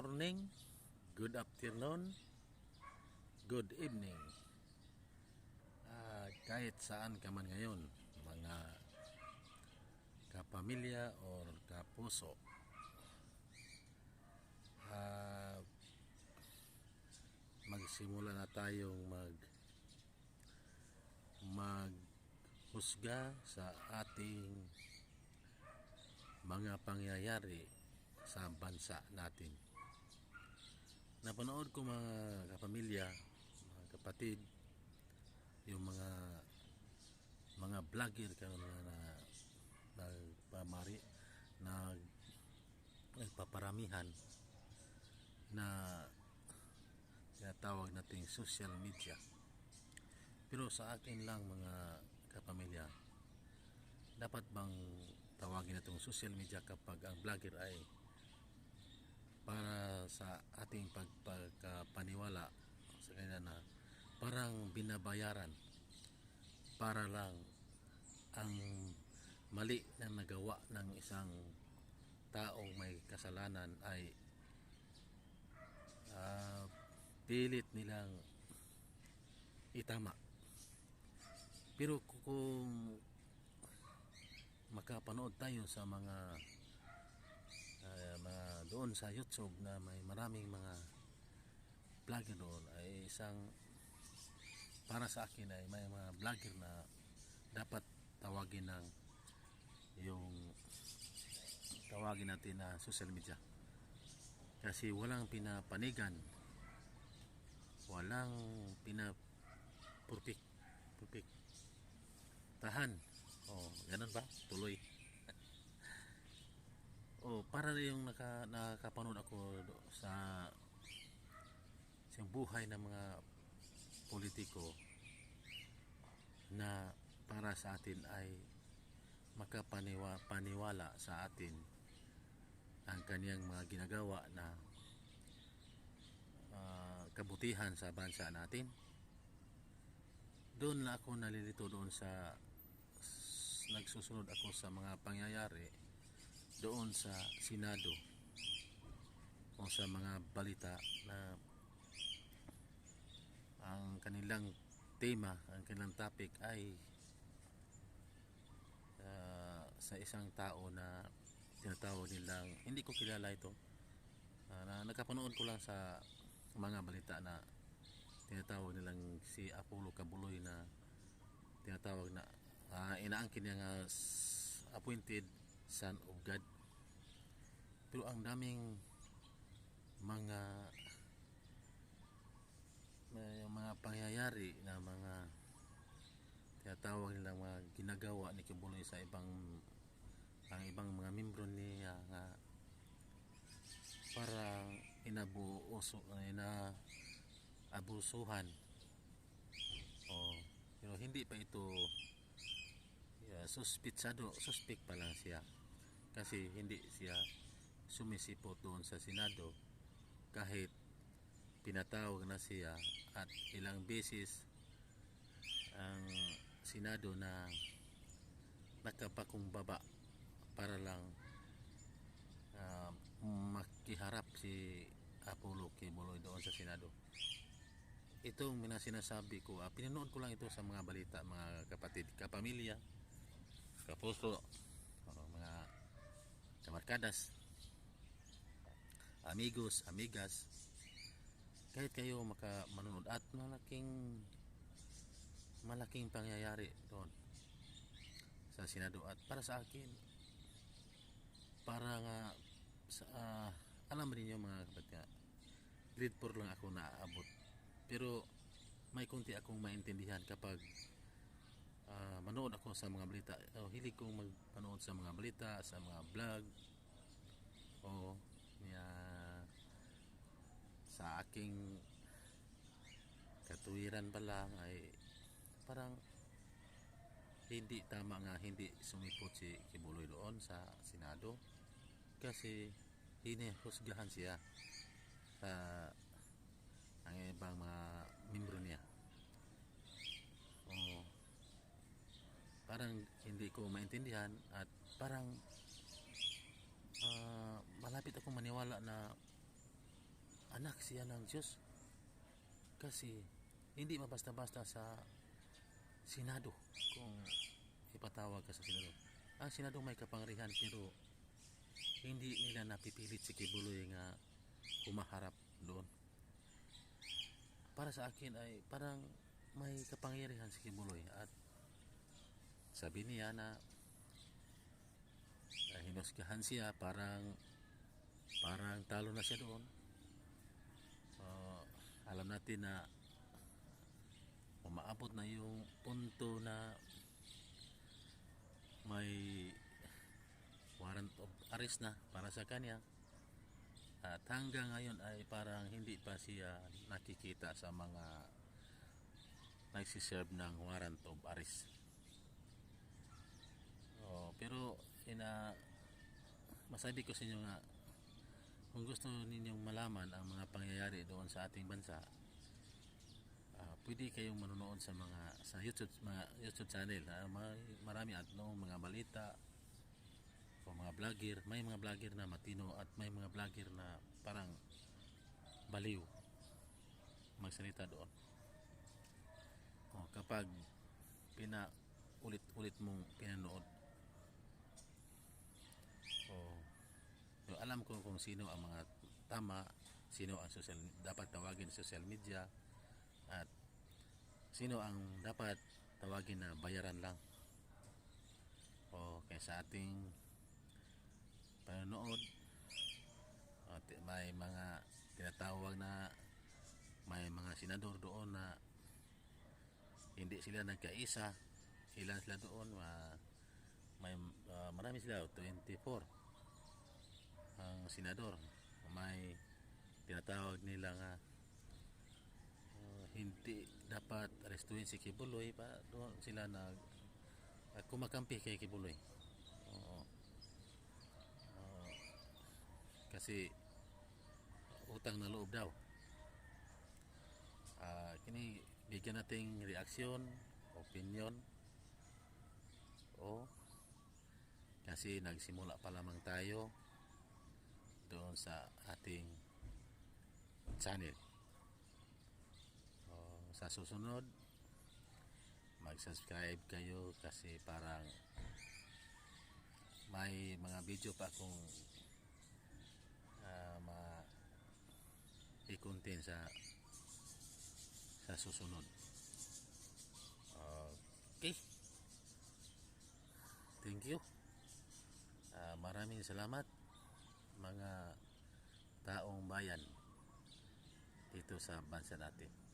morning, good afternoon, good evening. Ah, kahit saan ka man ngayon, mga kapamilya or kapuso. Ah, magsimula na tayong mag maghusga sa ating mga pangyayari sa bansa natin. Napanood ko mga kapamilya, mga kapatid, yung mga mga vlogger ka na, na nagpamari nag nagpaparamihan na tinatawag nating social media. Pero sa akin lang mga kapamilya, dapat bang tawagin na itong social media kapag ang vlogger ay para sa ating pagpagpaniwala sa kanila na parang binabayaran para lang ang mali na nagawa ng isang taong may kasalanan ay ah, pilit nilang itama. Pero kung makapanood tayo sa mga uh, doon sa YouTube na may maraming mga vlogger doon ay isang para sa akin ay may mga vlogger na dapat tawagin ng yung tawagin natin na social media kasi walang pinapanigan walang pinapurpik purpik tahan Oh, ganun ba? Tuloy. Oh, para yung naka, nakapanood ako sa sa buhay ng mga politiko na para sa atin ay makapaniwa paniwala sa atin ang kaniyang mga ginagawa na ah, kabutihan sa bansa natin. Doon na ako nalilito doon sa nagsusunod ako sa mga pangyayari doon sa Senado o sa mga balita na ang kanilang tema, ang kanilang topic ay uh, sa isang tao na tinatawag nilang hindi ko kilala ito uh, na nakapanood ko lang sa mga balita na tinatawag nilang si Apollo Cabuloy na tinatawag na uh, inaangkin niya nga appointed son of God. Pero ang daming mga may mga pangyayari na mga tinatawag nilang mga ginagawa ni Kibuloy sa ibang ang ibang mga membro niya nga parang inabuuso ina abusuhan oh pero hindi pa ito yeah, suspitsado suspect pa lang siya kasi hindi siya sumisipot doon sa Senado kahit pinatawag na siya at ilang beses ang Senado na nakapakumbaba para lang uh, makiharap si Apollo Kibuloy doon sa Senado. Itong minasinasabi ko uh, pinanood ko lang ito sa mga balita mga kapatid kapamilya kapuso kamarkadas amigos, amigas kahit kayo maka manunod at malaking malaking pangyayari doon sa Senado at para sa akin para nga sa, uh, alam niyo mga kapatid grade 4 lang ako naaabot pero may kunti akong maintindihan kapag uh, manood ako sa mga balita. O hilig kong magpanood sa mga balita sa mga vlog. O niya sa aking katuwiran pa lang ay parang hindi tama nga hindi sumipot si Kibuloy doon sa Senado kasi hinihusgahan siya sa ang ibang mga membro niya o parang hindi ko maintindihan at parang uh, malapit akong maniwala na anak siya ng Diyos. Kasi hindi mabasta-basta sa Senado kung ipatawag ka sa Senado. Ang Senado may kapangyarihan pero hindi nila napipilit si Kibuloy nga humaharap doon. Para sa akin ay parang may kapangyarihan si Kibuloy at sabi niya na uh, hinusgahan siya parang parang talo na siya doon. Uh, alam natin na umaabot na yung punto na may warrant of arrest na para sa kanya at hanggang ngayon ay parang hindi pa siya nakikita sa mga nagsiserve ng warrant of arrest pero ina masabi ko sa inyo nga kung gusto ninyong malaman ang mga pangyayari doon sa ating bansa ah, pwede kayong manonood sa mga sa YouTube mga YouTube channel. May, marami at no, mga balita o mga vlogger. May mga vlogger na matino at may mga vlogger na parang baliw magsalita doon. O, kapag pina ulit-ulit mong pinanood Alam ko kung sino ang mga tama, sino ang social, dapat tawagin sa social media at sino ang dapat tawagin na bayaran lang. O kaya sa ating panonood at may mga tinatawag na may mga senador doon na hindi sila nagkaisa ilan sila doon ma, may ah, marami sila 24 ang senador. May tinatawag nila nga uh, hindi dapat arestuhin si Kibuloy pa doon sila nag uh, kumakampi kay Kibuloy. Oo. Uh, kasi utang na loob daw. Uh, kini bigyan nating reaksyon opinion. O kasi nagsimula pa lamang tayo doon sa ating channel. O, sa susunod, mag-subscribe kayo kasi parang may mga video pa akong uh, ma i-contain sa sa susunod. Okay. Thank you. Uh, maraming salamat mga taong bayan dito sa bansa natin.